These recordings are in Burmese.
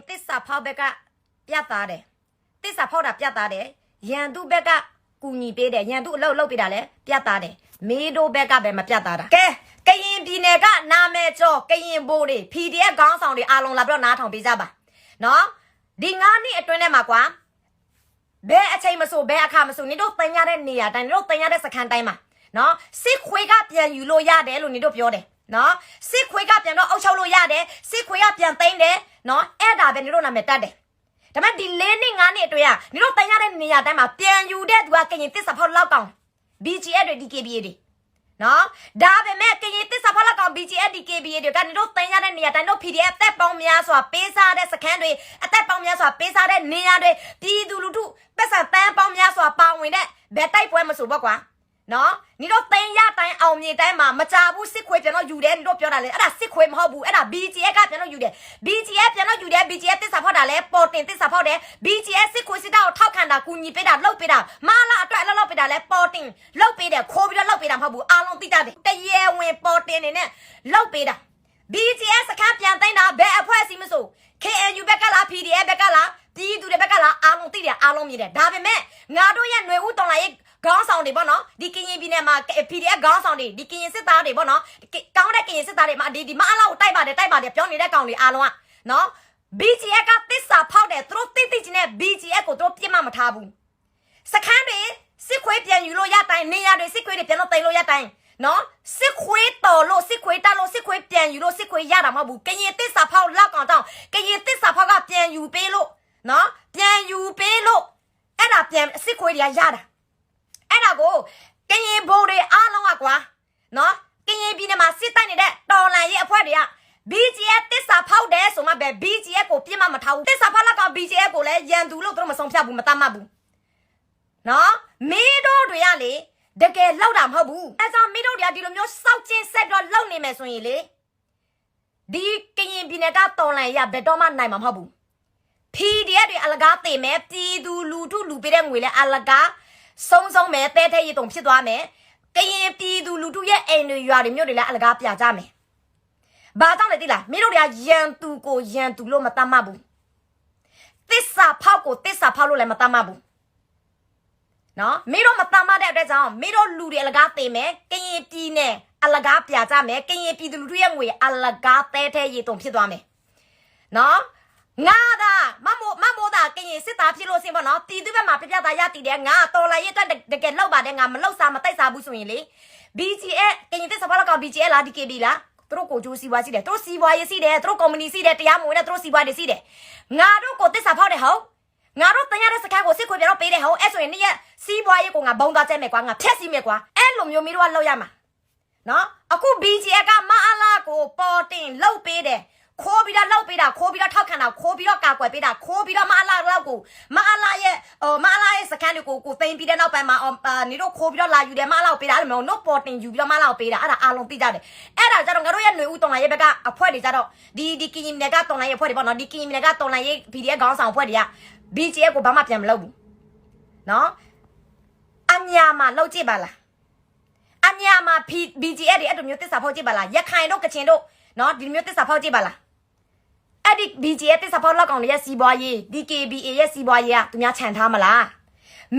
ရင်တစ္ဆာဖောက်ဘက်ကပြတ်သားတယ်တစ္ဆာဖောက်တာပြတ်သားတယ်ရန်သူဘက်ကကူညီပေးတယ်ရန်သူအလုပ်လုပ်ပေးတာလဲပြတ်သားတယ်မင်းတို့ဘက်ကပဲမပြတ်သားတာကဲကရင်ပြည်နယ်ကနာမည်ကျော်ကရင်ဘိုးတွေ PDF ခေါင်းဆောင်တွေအားလုံးလာပြီးတော့နားထောင်ပေးကြပါနော်ဒီငါးနှစ်အတွင်းထဲမှာကွာဘယ်အချိန်မဆိုဘယ်အခါမဆိုနေတို့တင်ရတဲ့နေရာတိုင်းနေတို့တင်ရတဲ့စခန်းတိုင်းမှာနော်စစ်ခွေးကပြန်ယူလို့ရတယ်လို့နေတို့ပြောတယ်နော်စစ်ခွေးကပြန်တော့အုပ်ချုပ်လို့ရတယ်စစ်ခွေးကပြန်သိမ်းတယ် နော်အဲ့ဒါပဲနေတို့နာမည်တတ်တယ်ဒါပေမဲ့ဒီ၄နှစ်၅နှစ်အတွင်းကနေတို့တင်ရတဲ့နေရာတိုင်းမှာပြန်ယူတဲ့သူကကရင်တစ်စဖောက်လောက်ကောင် BGF တွေ DKBA တွေနော်ဒါပေမဲ့ကရင်တစ်စဖောက်လောက်ကောင် BGF DKBA တွေကနေတို့တင်ရတဲ့နေရာတိုင်းတို့ PDF အသက်ပေါင်းများစွာပေးစားတဲ့စခန်းတွေအသက်ပေါင်းများစွာပေးစားတဲ့နေရာတွေပြည်သူလူထုပတ်စံတန်းပေါင်းများစွာပါဝင်တဲ့ဘယ်တိုက်ပွဲမဆိုပေါ့ကွာ နော်ညီတို့တင်ရတိုင်းအောင်မြေတိုင်းမှာမကြဘူးစစ်ခွေပြန်တော့ယူတယ်ညီတို့ပြောတာလေအဲ့ဒါစစ်ခွေမဟုတ်ဘူးအဲ့ဒါ BGF ကပြန်တော့ယူတယ် BGF ပြန်တော့ယူတယ် BGF တစ္ဆာဖောက်တာလဲပေါ်တင်တစ္ဆာဖောက်တယ် BGF စစ်ခွေစစ်တာကိုထောက်ခံတာကူညီပေးတာလှုပ်ပေးတာမလာအတွက်အလုပ်လုပ်ပေးတာလဲပေါ်တင်လှုပ်ပေးတယ်ခိုးပြီးတော့လှုပ်ပေးတာမဟုတ်ဘူးအားလုံးသိကြတယ်တရေဝင်ပေါ်တင်နေနဲ့လှုပ်ပေးတာ BGF စခန်းပြန်သိမ်းတာဘယ်အဖွဲ့အစည်းမဆို KNU ဘက်ကလား PDF ဘက်ကလားပြည်သူတွေဘက်ကလားအားလုံးသိတယ်အားလုံးမြင်တယ်ဒါပေမဲ့ငါတို့ရဲ့ຫນွေဦးတော်လာရဲ့ ခေါင်းဆောင်တွေပေါ့နော်ဒီကရင်ပြည်နယ်မှာ PDF ခေါင်းဆောင်တွေဒီကရင်စစ်သားတွေပေါ့နော်ကောင်းတဲ့ကရင်စစ်သားတွေမှာဒီဒီမအားလောက်တိုက်ပါတယ်တိုက်ပါတယ်ပြောနေတဲ့ကောင်တွေအားလုံးကနော် BGF ကတစ္ဆာဖောက်တယ်သူတို့တိတိချင်းနဲ့ BGF ကိုသူတို့ပြစ်မှမထားဘူးစခန်းတွေစစ်ခွေးပြန်ယူလို့ရတိုင်းနေရာတွေစစ်ခွေးတွေပြန်လို့တိန်လို့ရတိုင်းနော်စစ်ခွေးတော်လို့စစ်ခွေးတက်လို့စစ်ခွေးပြန်ယူလို့စစ်ခွေးရတာမဟုတ်ဘူးကရင်တစ္ဆာဖောက်လောက်ကောင်တောင်းကရင်တစ္ဆာဖောက်ကပြန်ယူပေးလို့နော်ပြန်ယူပေးလို့အဲ့ဒါပြန်စစ်ခွေးတွေကရတာ အဲ့ဒါကိုကရင်ဘိုးတွေအားလုံးကကွာနော်ကရင်ပြည်နယ်မှာစစ်တိုက်နေတဲ့တော်လန်ရေးအဖွဲ့တွေက BGF တစ္ဆာဖောက်တယ်ဆိုမှပဲ BGF ကိုပြစ်မှမထားဘူးတစ္ဆာဖောက်လောက်က BGF ကိုလည်းရန်သူလို့သူတို့မဆုံးဖြတ်ဘူးမတတ်မှတ်ဘူးနော်မင်းတို့တွေကလေတကယ်လောက်တာမဟုတ်ဘူးအဲကြောင့်မင်းတို့တွေကဒီလိုမျိုးစောက်ချင်းဆက်ပြီးတော့လောက်နေမယ်ဆိုရင်လေဒီကရင်ပြည်နယ်ကတော်လန်ရေးကဘယ်တော့မှနိုင်မှာမဟုတ်ဘူး PDF တွေအလကားသိမယ်ပြည်သူလူထုလူပေးတဲ့ငွေလဲအလကား ဆုံးဆုံးမယ်တဲတဲရည်တုံဖြစ်သွားမယ်ကရင်ပြည်သူလူထုရဲ့အိမ်တွေရွာတွေမြို့တွေလဲအလကားပြကြမယ်ဘာကြောင့်လဲသိလားမင်းတို့တွေကရန်သူကိုရန်သူလို့မတတ်မှတ်ဘူးတစ္ဆာဖောက်ကိုတစ္ဆာဖောက်လို့လည်းမတတ်မှတ်ဘူးနော်မင်းတို့မတတ်မှတ်တဲ့အတွက်ကြောင့်မင်းတို့လူတွေအလကားသိမယ်ကရင်ပြည်နယ်အလကားပြကြမယ်ကရင်ပြည်သူလူထုရဲ့ငွေအလကားတဲတဲရည်တုံဖြစ်သွားမယ်နော် ငါဒါမမို့မမို့တာကရင်စစ်သားဖြစ်လို့စင်ပေါ့နော်တီသူဘက်မှာပြပြသားရတည်တယ်ငါတော်လာရဲ့အတွက်တကယ်လောက်ပါတယ်ငါမလောက်စားမတိုက်စားဘူးဆိုရင်လေ BGA ကရင်တစ်စပါလောက်က BGA လား DKB လားသူတို့ကိုကြိုးစီးပွားရှိတယ်သူတို့စီးပွားရေးရှိတယ်သူတို့ကုမ္ပဏီရှိတယ်တရားမဝင်တဲ့သူတို့စီးပွားတွေရှိတယ်ငါတို့ကိုတစ်စဖောက်တယ်ဟုတ်ငါတို့တင်ရတဲ့စကားကိုစစ်ခွေပြတော့ပေးတယ်ဟုတ်အဲ့ဆိုရင်နေ့ရက်စီးပွားရေးကိုငါဘုံသားကျဲမယ်ကွာငါဖျက်စီးမယ်ကွာအဲ့လိုမျိုးမျိုးတော့လောက်ရမှာနော်အခု BGA ကမအားလာကိုပေါ်တင်လှုပ်ပေးတယ် ခိုးပြီးတော့လှုပ်ပေးတာခိုးပြီးတော့ထောက်ခံတာခိုးပြီးတော့ကာကွယ်ပေးတာခိုးပြီးတော့မအားလာလောက်ကိုမအားလာရဲ့ဟိုမအားလာရဲ့စကန်တွေကိုကိုသိမ်းပြီးတဲ့နောက်ပိုင်းမှာအော်အာနေတော့ခိုးပြီးတော့လာယူတယ်မအားလာကိုပေးတာအဲ့လိုမျိုးနော်ပေါ်တင်ယူပြီးတော့မအားလာကိုပေးတာအဲ့ဒါအားလုံးသိကြတယ်အဲ့ဒါကြတော့ငါတို့ရဲ့ຫນွေဦးတော်လိုင်းရဲ့ဘက်ကအဖွဲတွေကြတော့ဒီဒီကင်းမြင်ကတော်လိုင်းရဲ့ဖွဲတွေပေါ့နော်ဒီကင်းမြင်ကတော်လိုင်းရဲ့ PDF ခေါင်းဆောင်ဖွဲတွေက BGA ကိုဘာမှပြန်မလုပ်ဘူးနော်အညာမှာလှုပ်ကြည့်ပါလားအညာမှာ BGF တွေအဲ့လိုမျိုးတစ္ဆာဖောက်ကြည့်ပါလားရခိုင်တို့ကချင်တို့နော်ဒီလိုမျိုးတစ္ဆာဖောက်ကြည့်ပါလား အဲ့ဒီ BGF တစ္ဆာဖောက်လောက်ကောင်တွေရဲ့စီးပွားရေး DKBA ရဲ့စီးပွားရေးကသူများခြံထားမလား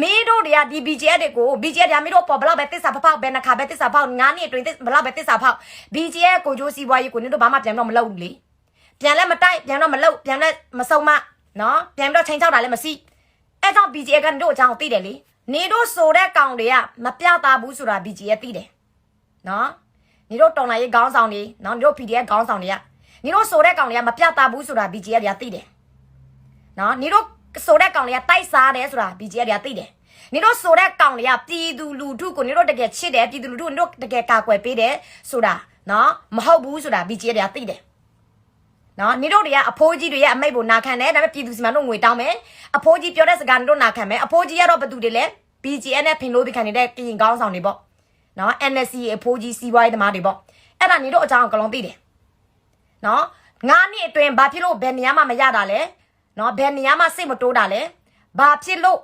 မင်းတို့တွေကဒီ BGF တွေကို BGF တွေကမင်းတို့ပေါ်ဘလောက်ပဲတစ္ဆာဖောက်ဖောက်ပဲနှခါပဲတစ္ဆာဖောက်ငါးနှစ်အတွင်းဘလောက်ပဲတစ္ဆာဖောက် BGF ကိုကျိုးစီးပွားရေးကိုနင်တို့ဘာမှပြန်တော့မလုပ်ဘူးလေပြန်လဲမတိုက်ပြန်တော့မလုပ်ပြန်လဲမစုံမနော်ပြန်ပြီးတော့ချိန်ချောက်တာလည်းမရှိအဲ့ကြောင့် BGF ကနင်တို့အကြောင်းကိုသိတယ်လေနေတို့ဆိုတဲ့ကောင်တွေကမပြတာဘူးဆိုတာ BGF သိတယ်နော်ညီတို့တော်လာရေးခေါင်းဆောင်တွေနော်ညီတို့ PDF ခေါင်းဆောင်တွေက ညီတို့ဆိုတဲ့ကောင်တွေကမပြတ်တာဘူးဆိုတာ BGF တွေကသိတယ်နော်ညီတို့ဆိုတဲ့ကောင်တွေကတိုက်စားတယ်ဆိုတာ BGF တွေကသိတယ်ညီတို့ဆိုတဲ့ကောင်တွေကပြည်သူလူထုကိုညီတို့တကယ်ချစ်တယ်ပြည်သူလူထုကိုညီတို့တကယ်ကာကွယ်ပေးတယ်ဆိုတာနော်မဟုတ်ဘူးဆိုတာ BGF တွေကသိတယ်နော်ညီတို့တွေကအဖိုးကြီးတွေရဲ့အမိတ်ကိုနာခံတယ်ဒါပေမဲ့ပြည်သူစီမံတို့ငွေတောင်းမယ်အဖိုးကြီးပြောတဲ့စကားညီတို့နာခံမယ်အဖိုးကြီးကတော့ဘယ်သူတွေလဲ BGF နဲ့ဖင်လို့ဒီခံနေတဲ့ကရင်ခေါင်းဆောင်တွေပေါ့နော် NSC အဖိုးကြီးစီးပွားရေးသမားတွေပေါ့အဲ့ဒါညီတို့အကြောင်းကလုံးသိတယ် နော်ငါးနှစ်အတွင်းဘာဖြစ်လို့ဘယ်နေရာမှမရတာလဲနော်ဘယ်နေရာမှစိတ်မတိုးတာလဲဘာဖြစ်လို့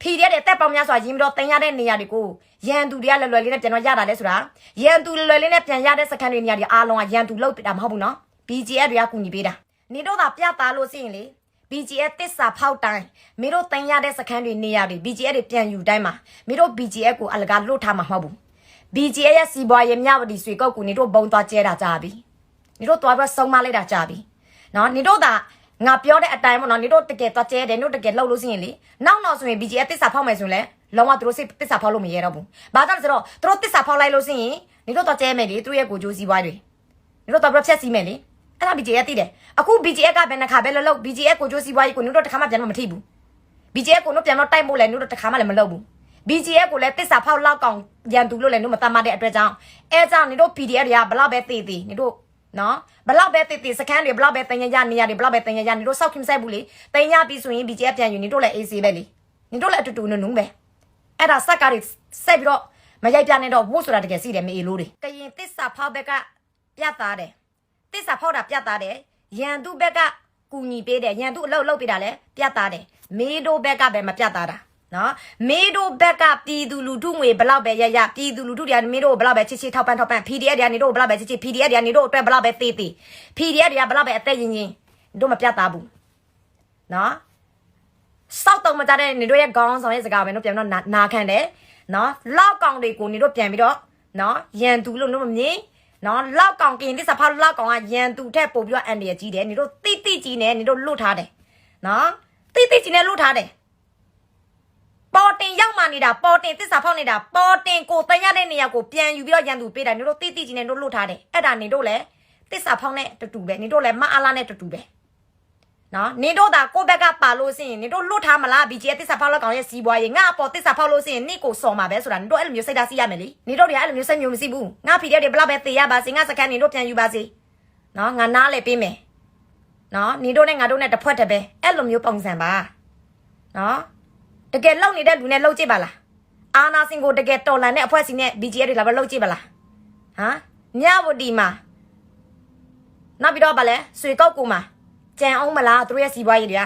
ဖြီတဲ့တဲ့တက်ပေါင်းများစွာရင်းပြီးတော့တင်ရတဲ့နေရာတွေကိုရန်သူတွေကလွယ်လွယ်လေးနဲ့ပြန်တော့ရတာလဲဆိုတာရန်သူလွယ်လွယ်လေးနဲ့ပြန်ရတဲ့စကန်တွေနေရာတွေအားလုံးကရန်သူလောက်တာမဟုတ်ဘူးနော် BGF တွေကကူညီပေးတာနေတို့သာပြသားလို့ရှိရင်လေ BGF တစ္ဆာဖောက်တိုင်းမင်းတို့တင်ရတဲ့စခန်းတွေနေရာတွေ BGF တွေပြန်ယူတိုင်းမှာမင်းတို့ BGF ကိုအလကားလွတ်ထားမှာမဟုတ်ဘူး BGF ရဲ့စီပွားရေးမြဝတီဆွေကောက်ကူနေတို့ဘုံသွားကျဲတာကြာပြီ နေတို့သွားပြီးဆုံးမလိုက်တာကြာပြီနော်နေတို့သာငါပြောတဲ့အတိုင်းပေါ့နော်နေတို့တကယ်သွားကျဲတယ်နေတို့တကယ်လှုပ်လို့ရှိရင်လေနောက်နောက်ဆိုရင် BGF တစ္ဆာဖောက်မယ်ဆိုရင်လေလုံးဝသူတို့စိတ်တစ္ဆာဖောက်လို့မရတော့ဘူးဘာကြောင့်လဲဆိုတော့သူတို့တစ္ဆာဖောက်လိုက်လို့ရှိရင်နေတို့သွားကျဲမယ်လေသူတို့ရဲ့ကိုကြိုးစီးပွားတွေ你တို့တော့ပြဖြက်စီမယ်လေအဲ့ဒါ BGF သိတယ်အခု BGF ကဘယ်နှခါပဲလှုပ်လှုပ် BGF ကိုကြိုးစီးပွားရေးကိုတို့တစ်ခါမှပြန်မထိဘူး BGF ကိုတို့ပြန်တော့တိုက်မို့လဲတို့တစ်ခါမှလည်းမလုပ်ဘူး BGF ကိုလည်းတစ္ဆာဖောက်လောက်ကောင်ရန်သူလို့လည်းတို့မတတ်မှတ်တဲ့အတွက်ကြောင့်အဲကြောင့်တို့ PDF တွေကဘလောက်ပဲသိသိတို့ နော်ဘလောက်ပဲသိသိစကန်တွေဘလောက်ပဲတင်ရရနေရတယ်ဘလောက်ပဲတင်ရရနေတို့စောက်ခင်ဆိုင်ဘူးလေတင်ရပြီဆိုရင် BGF ပြန်ယူနေတို့လည်း AC ပဲလေနေတို့လည်းအတူတူနုံနုံပဲအဲ့ဒါစက်ကားတွေဆက်ပြီးတော့မရိုက်ပြနေတော့ဝုတ်ဆိုတာတကယ်စီးတယ်မေအေလို့တွေကရင်တစ္ဆာဖောက်ဘက်ကပြတ်သားတယ်တစ္ဆာဖောက်တာပြတ်သားတယ်ရန်သူဘက်ကကူညီပေးတယ်ရန်သူအလုပ်လုပ်ပေးတာလည်းပြတ်သားတယ်မေးတို့ဘက်ကပဲမပြတ်သားတာ နော်မေးတို့ဘက်ကပြည်သူလူထုငွေဘလောက်ပဲရရပြည်သူလူထုတွေကမေးတို့ဘလောက်ပဲချစ်ချစ်ထောက်ပံ့ထောက်ပံ့ PDF တွေကနေတို့ဘလောက်ပဲချစ်ချစ် PDF တွေကနေတို့အတွက်ဘလောက်ပဲသေးသေး PDF တွေကဘလောက်ပဲအသက်ရင်ရင်တို့မပြတ်သားဘူးနော်စောက်တော့မကြတဲ့နေတို့ရဲ့ခေါင်းဆောင်ရဲ့စကားပဲတို့ပြန်တော့နာနာခံတယ်နော်လောက်ကောင်တွေကိုနေတို့ပြန်ပြီးတော့နော်ရန်သူလို့တို့မမြင်နော်လောက်ကောင်ကင်တစ္ဆာဖောက်လောက်ကောင်ကရန်သူထက်ပို့ပြီးတော့အန်ဒီရကြီးတယ်နေတို့တိတိကြီးနဲ့နေတို့လွတ်ထားတယ်နော်တိတိကြီးနဲ့လွတ်ထားတယ် ပေါ်တင်ရောက်မှနေတာပေါ်တင်တစ္ဆာဖောက်နေတာပေါ်တင်ကိုတန်ရတဲ့နေရာကိုပြန်ယူပြီးတော့ရန်သူပေးတာနေတို့တိတိကြီးနဲ့တို့လွတ်ထားတယ်အဲ့ဒါနေတို့လည်းတစ္ဆာဖောက်နဲ့တူတူပဲနေတို့လည်းမအားလားနဲ့တူတူပဲနော်နေတို့သာကိုယ့်ဘက်ကပါလို့စရင်နေတို့လွတ်ထားမလား BGF တစ္ဆာဖောက်လောက်ကောင်ရဲ့စီးပွားရေးငါအပေါ်တစ္ဆာဖောက်လို့စရင်နေကိုစော်မှာပဲဆိုတာနေတို့အဲ့လိုမျိုးစိတ်ဓာတ်စီးရမယ်လေနေတို့တွေကအဲ့လိုမျိုးစိတ်မျိုးမရှိဘူးငါ PDF တွေဘလောက်ပဲတေရပါစေငါစကန်နေတို့ပြန်ယူပါစေနော်ငါနားလေပေးမယ်နော်နေတို့နဲ့ငါတို့နဲ့တစ်ဖွဲ့တည်းပဲအဲ့လိုမျိုးပုံစံပါနော် တကယ်လောက်နေတဲ့လူနဲ့လောက်ကြည့်ပါလားအာနာစင်ကိုတကယ်တော်လန်တဲ့အဖွဲ့အစည်းနဲ့ BGF တွေလာပဲလောက်ကြည့်ပါလားဟမ်မြဝတီမှာနောက်ပြီးတော့ဗာလဲဆွေကောက်ကူမှာကြံအောင်မလားသူတို့ရဲ့စီးပွားရေးတွေက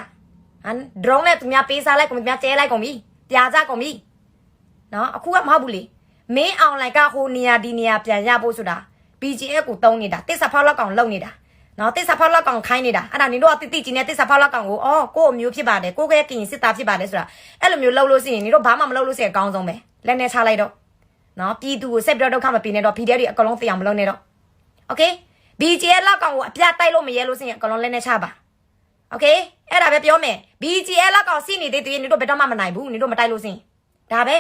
ဟမ်ဒရုန်းနဲ့သူများပေးစားလိုက်ကုန်ပြီသူများကျဲလိုက်ကုန်ပြီပြာကြကုန်ပြီနော်အခုကမဟုတ်ဘူးလေမင်းအွန်လိုင်းကဟိုနေရာဒီနေရာပြန်ရဖို့ဆိုတာ BGF ကိုတုံးနေတာတစ်ဆက်ဖောက်လောက်ကောင်လုံနေတာ နော်တစ်ဆက်ဖောက်လောက်ကောင်ခိုင်းနေတာအဲ့ဒါနင်တို့ကတိတိကျင်းနဲ့တစ်ဆက်ဖောက်လောက်ကောင်ကိုအော်ကို့အမျိုးဖြစ်ပါတယ်ကိုကဲကင်စစ်သားဖြစ်ပါတယ်ဆိုတာအဲ့လိုမျိုးလှုပ်လို့ရှိရင်နင်တို့ဘာမှမလှုပ်လို့ရှိရင်အကောင်းဆုံးပဲလက်နဲ့ချလိုက်တော့နော်ပြည်သူကိုဆက်ပြီးတော့ဒုက္ခမပေးနဲ့တော့ PDF တွေအကောင်လုံးသိအောင်မလုပ်နဲ့တော့ Okay BGF လောက်ကောင်ကိုအပြတ်တိုက်လို့မရဲလို့ရှိရင်အကောင်လုံးလက်နဲ့ချပါโอเคအဲ့ဒါပဲပြောမယ် BGL လောက်ကောင်စီနေသေးသေးနေတို့ဘယ်တော့မှမနိုင်ဘူးနေတို့မတိုက်လို့စင်ဒါပဲ